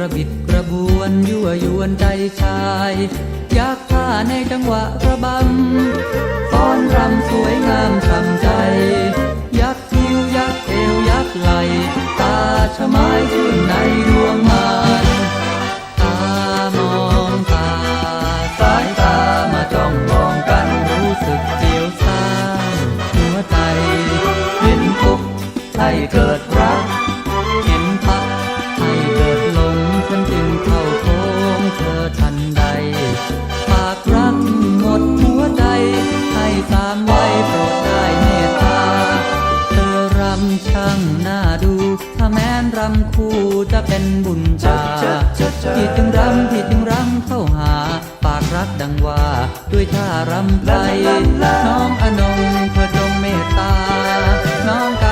กระบิดกระบวนยั่วยวนใจชายยากท่าในจังหวะระบำฟ้อนรำสวยงามทำใจ ยักคิ้วยักเอวยักไหล ตาชะไม้ชื่นในดวงมันตามองตา สายตามาจ้องมองกันรู้สึกเจียวซ่าหัวใจ เห็นปุ๊บให้เกิดรัก ช่างน่าดู ถ้าแม้นรำคู่จะเป็นบุญตาผิดจึงรำผิดจึงรำเข้าหา ปากรักดังว่า ด้วยท่ารำไทยน้องอนงเธอจงเมตตา น้องก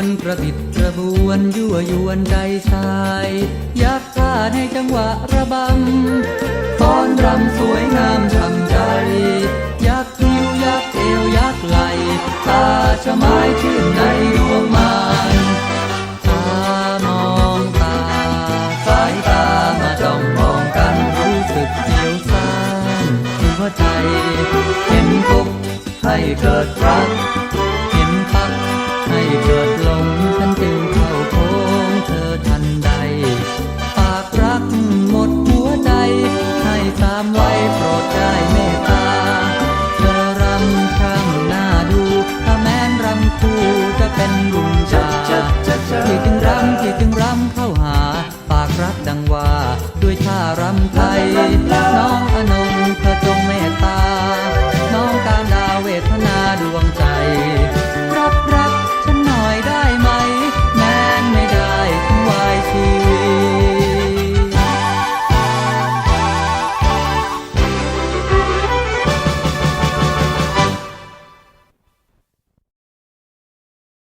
างนวลกระบิดกระบวนยั่วยวนใจชาย ยักท่าในจังหวะระบำฟ้อนรำสวยงามทำใจ ยักคิ้วยักเอวยักไหล ตาชะไม้ชื่นในดวงมานตามองตา สายตามาจ้องมองกันรู้สึกเสียวซ่านหัวใจ เห็นทุกข์ให้เกิดรัก I'm life.